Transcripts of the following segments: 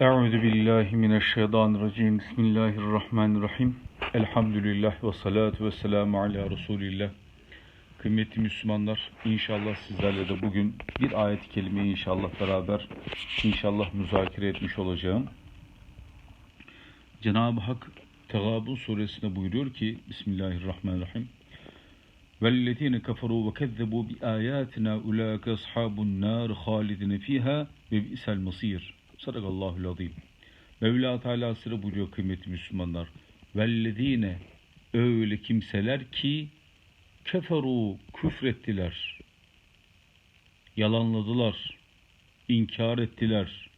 Euzu billahi mineşşeytanirracim. Bismillahirrahmanirrahim. Elhamdülillah ve salatu ve selamu ala Resulillah. Kıymetli Müslümanlar, inşallah sizlerle de bugün bir ayet-i kerimeyi inşallah beraber inşallah müzakere etmiş olacağım. Cenab-ı Hak Tegabun suresinde buyuruyor ki Bismillahirrahmanirrahim. وَالَّذ۪ينَ كَفَرُوا وَكَذَّبُوا بِآيَاتِنَا اُولَٰئِكَ أَصْحَابُ النَّارِ خَالِدِينَ ف۪يهَا وَبِئْسَ الْمَصِيرُ Sadakallahul azim. Mevla Teala sıra buyuruyor kıymetli Müslümanlar. Vellezine öyle kimseler ki keferu küfrettiler. Yalanladılar. inkar ettiler.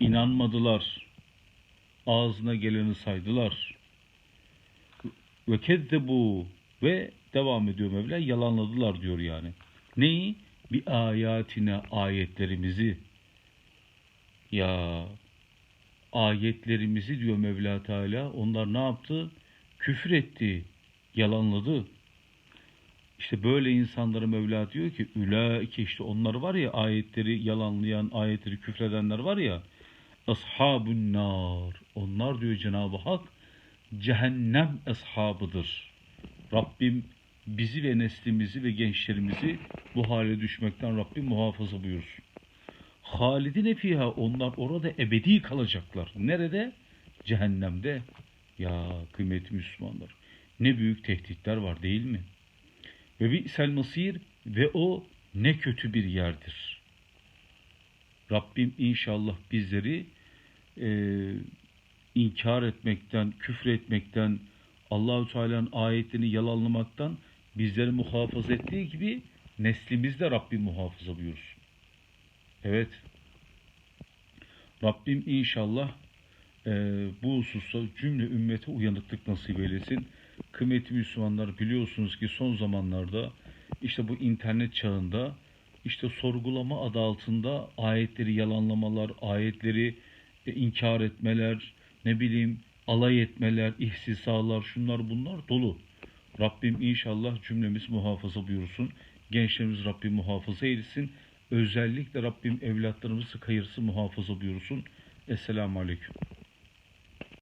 inanmadılar. Ağzına geleni saydılar. Ve kezzebu ve devam ediyor Mevla yalanladılar diyor yani. Neyi? Bir ayatine ayetlerimizi ya ayetlerimizi diyor Mevla Teala onlar ne yaptı? Küfür etti, yalanladı. İşte böyle insanları Mevla diyor ki ülaike işte onlar var ya ayetleri yalanlayan, ayetleri küfredenler var ya ashabun nar. Onlar diyor Cenab-ı Hak cehennem ashabıdır. Rabbim bizi ve neslimizi ve gençlerimizi bu hale düşmekten Rabbim muhafaza buyursun. Halidine fiha onlar orada ebedi kalacaklar. Nerede? Cehennemde. Ya kıymetli Müslümanlar. Ne büyük tehditler var değil mi? Ve bir masir ve o ne kötü bir yerdir. Rabbim inşallah bizleri e, inkar etmekten, küfür etmekten, Allahü Teala'nın ayetlerini yalanlamaktan bizleri muhafaza ettiği gibi neslimizde Rabbim muhafaza buyursun. Evet. Rabbim inşallah e, bu hususta cümle ümmete uyanıklık nasip eylesin. Kıymetli Müslümanlar biliyorsunuz ki son zamanlarda işte bu internet çağında işte sorgulama adı altında ayetleri yalanlamalar, ayetleri e, inkar etmeler, ne bileyim alay etmeler, ihsisalar, şunlar bunlar dolu. Rabbim inşallah cümlemiz muhafaza buyursun. Gençlerimiz Rabbim muhafaza eylesin. Özellikle Rabbim evlatlarımızı kayırsı muhafaza buyursun. Esselamu Aleyküm.